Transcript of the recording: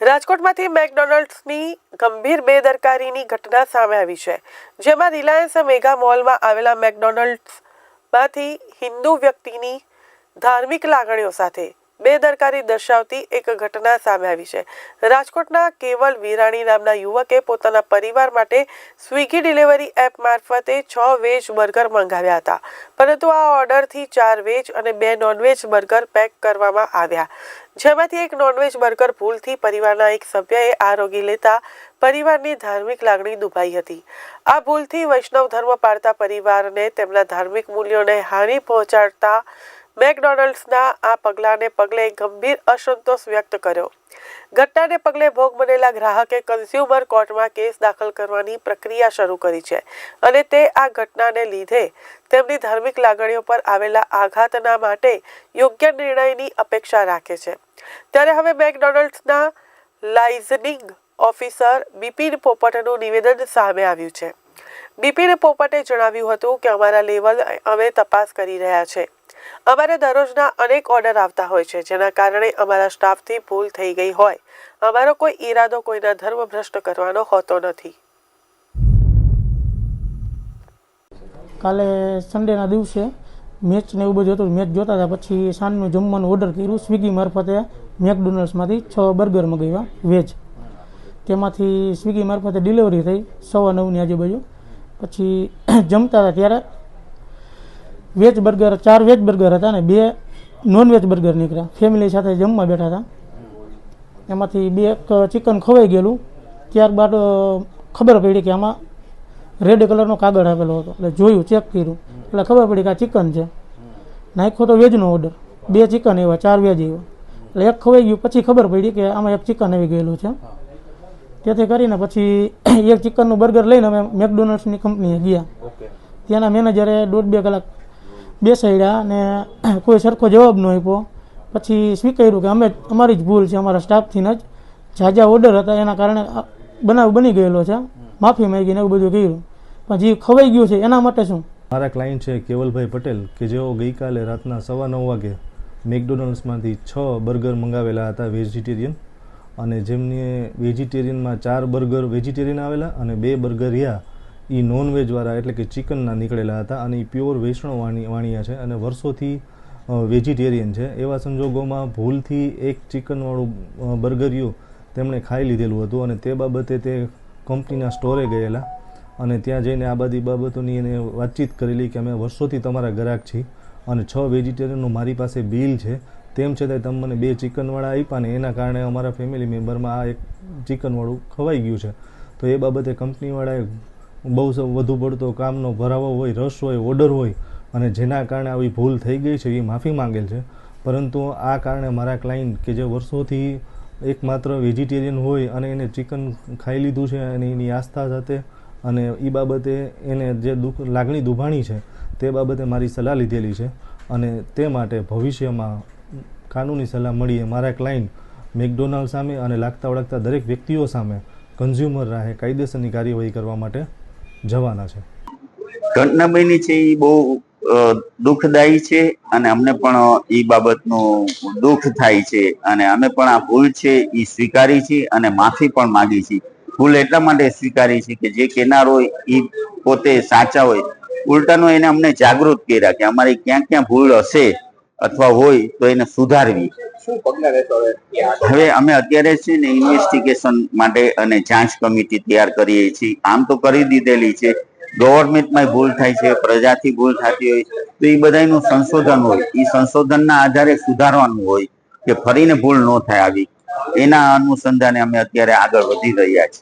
રાજકોટમાંથી મેકડોનલ્ડ્સની ગંભીર બેદરકારીની ઘટના સામે આવી છે, જેમાં રિલાયન્સ મેગા મોલમાં આવેલા મેકડોનલ્ડ્સમાંથી હિન્દુ વ્યક્તિની ધાર્મિક લાગણીઓ સાથે બેદરકારી દર્શાવતી એક ઘટના સામે આવી છે. રાજકોટના કેવલ વિરાણી નામના યુવકે પોતાના પરિવાર માટે સ્વિગી ડિલિવરી એપ મારફતે છ વેજ બર્ગર મંગાવ્યા હતા. પરંતુ આ ઓર્ડરથી ચાર વેજ અને બે નોનવેજ બર્ગર પેક કરવામાં આવ્યા. જેમાંથી એક નોનવેજ બર્ગર ભૂલથી પરિવારના એક સભ્યએ આરોગી લેતા પરિવારની ધાર્મિક લાગણી દુભાઈ હતી. આ ભૂલથી વૈષ્ણવ ધર્મ પાળતા પરિવારને તેમના ધાર્મિક મૂલ્યોને હાનિ પહોંચાડતા મેકડોનલ્ડ્સના આ પગલાંને પગલે ગંભીર અસંતોષ વ્યક્ત કર્યો. ઘટનાને પગલે ભોગ બનેલા ગ્રાહકે કન્ઝ્યુમર કોર્ટમાં કેસ દાખલ કરવાની પ્રક્રિયા શરૂ કરી છે અને તે આ ઘટનાને લીધે તેમની ધાર્મિક લાગણીઓ પર આવેલા આઘાતના માટે યોગ્ય નિર્ણયની અપેક્ષા રાખે છે. ત્યારે હવે મેકડોનલ્ડ્સના લાઇઝનિંગ ઓફિસર બિપિન પોપટનું નિવેદન સામે આવ્યું છે. બિપિન પોપટે જણાવ્યું હતું કે અમારા લેવલ અમે તપાસ કરી રહ્યા છે. અમારે દરરોજના અનેક ઓર્ડર આવતા હોય છે, જેના કારણે અમારા સ્ટાફથી ભૂલ થઈ ગઈ હોય. અમારો કોઈ ઈરાદો કોઈના ધર્મ ભ્રષ્ટ કરવાનો હોતો નથી. કાલે સન્ડેના દિવસે મેચ ને એવું બધું હતું મેચ જોતા હતા, પછી સાંજનું જમવાનું ઓર્ડર કર્યું, સ્વિગી મારફતે મેકડોનલ્ડ્સમાંથી છ બર્ગર મગાવ્યા વેજ તેમાંથી સ્વિગી મારફતે ડિલિવરી થઈ, સવા નવની આજુબાજુ. પછી જમતા હતા ત્યારે વેજ બર્ગર ચાર વેજ બર્ગર હતા ને બે નોન વેજ બર્ગર નીકળ્યા. ફેમિલી સાથે જમવા બેઠા હતા. એમાંથી બે એક ચિકન ખવાઈ ગયેલું. ત્યારબાદ ખબર પડી કે આમાં રેડ કલરનો કાગળ આપેલો હતો. એટલે જોયું ચેક કર્યું. એટલે ખબર પડી કે આ ચિકન છે. નાખ્યો તો વેજનો ઓર્ડર બે ચિકન એવા ચાર વેજ એવા. એટલે એક ખવાઈ ગયું પછી ખબર પડી કે આમાં એક ચિકન આવી ગયેલું છે. તેથી કરીને પછી એક ચિકનનું બર્ગર લઈને અમે મેકડોનલ્ડ્સની કંપનીએ ગયા. ત્યાંના મેનેજરે દોઢ બે કલાક બેસાડ્યા અને કોઈ સરખો જવાબ ન આપ્યો. પછી સ્વીકાર્યું કે અમે અમારી જ ભૂલ છે, અમારા સ્ટાફથી જ. ઝાઝા ઓર્ડર હતા, એના કારણે બનાવ બની ગયેલો છે. માફી માંગીને એવું બધું કર્યું. પણ જે ખવાઈ ગયું છે, એના માટે શું? મારા ક્લાયન્ટ છે કેવલભાઈ પટેલ, કે જેઓ ગઈકાલે રાતના સવા નવ વાગે મેકડોનલ્ડ્સમાંથી છ બર્ગર મંગાવેલા હતા વેજીટેરિયન અને જેમને વેજીટેરિયનમાં ચાર બર્ગર વેજીટેરિયન આવેલા અને બે બર્ગર રહ્યા એ નોનવેજવાળા એટલે કે ચિકનના નીકળેલા હતા અને એ પ્યોર વૈષ્ણવ વાણી, વાણિયા છે અને વર્ષોથી વેજીટેરિયન છે. એવા સંજોગોમાં ભૂલથી એક ચિકનવાળું બર્ગરિયું તેમણે ખાઈ લીધેલું હતું અને તે બાબતે તે કંપનીના સ્ટોરે ગયેલા અને ત્યાં જઈને આ બધી બાબતોની એને વાતચીત કરેલી કે અમે વર્ષોથી તમારા ગ્રાહક છીએ અને છ વેજીટેરિયનનું મારી પાસે બિલ છે. તેમ છતાંય તમે મને બે ચિકનવાળા આપ્યા ને એના કારણે અમારા ફેમિલી મેમ્બરમાં આ એક ચિકનવાળું ખવાઈ ગયું છે. તો એ બાબતે કંપનીવાળાએ બહુ વધુ પડતો કામનો ભરાવો હોય, રસ હોય, ઓર્ડર હોય અને જેના કારણે આવી ભૂલ થઈ ગઈ છે એ માફી માંગેલ છે. પરંતુ આ કારણે મારા ક્લાયન્ટ કે જે વર્ષોથી એકમાત્ર વેજીટેરિયન હોય અને એને ચિકન ખાઈ લીધું છે અને એની આસ્થા સાથે અને એ બાબતે એને જે દુઃખ, લાગણી દુભાણી છે તે બાબતે મારી સલાહ લીધેલી છે અને તે માટે ભવિષ્યમાં કાનૂની સલાહ મળીએ મારા ક્લાયન્ટ મેકડોનાલ્ડ સામે અને લાગતા વળગતા દરેક વ્યક્તિઓ સામે કન્ઝ્યુમર રાહે કાયદેસરની કાર્યવાહી કરવા માટે જવાના છે. ઘટના બની છે એ બહુ દુઃખદાયી છે અને અમને પણ એ બાબતનું દુઃખ થાય છે અને અમે પણ આ ભૂલ છે એ સ્વીકારી છે અને માફી પણ માગી છે. ભૂલ એટલા માટે સ્વીકારી છે કે જે કેનાર હોય એ પોતે સાચા હોય. ઉલટાનો એને અમને જાગૃત કર્યા કે અમારી ક્યાં ક્યાં ભૂલ હશે અથવા હોય તો એને સુધારવી. હવે? અમે અત્યારે છે ને ઇન્વેસ્ટિગેશન માટે અને જાંચ કમિટી તૈયાર કરીએ છીએ. આમ તો કરી દીધેલી છે. ગવર્મેન્ટમાં ભૂલ થાય છે પ્રજાથી ભૂલ થતી હોય તો એ બધાનું સંશોધન હોય. એ સંશોધનના આધારે સુધારવાનું હોય કે ફરીને ભૂલ ન થાય આવી. એના અનુસંધાને અમે અત્યારે આગળ વધી રહ્યા છીએ.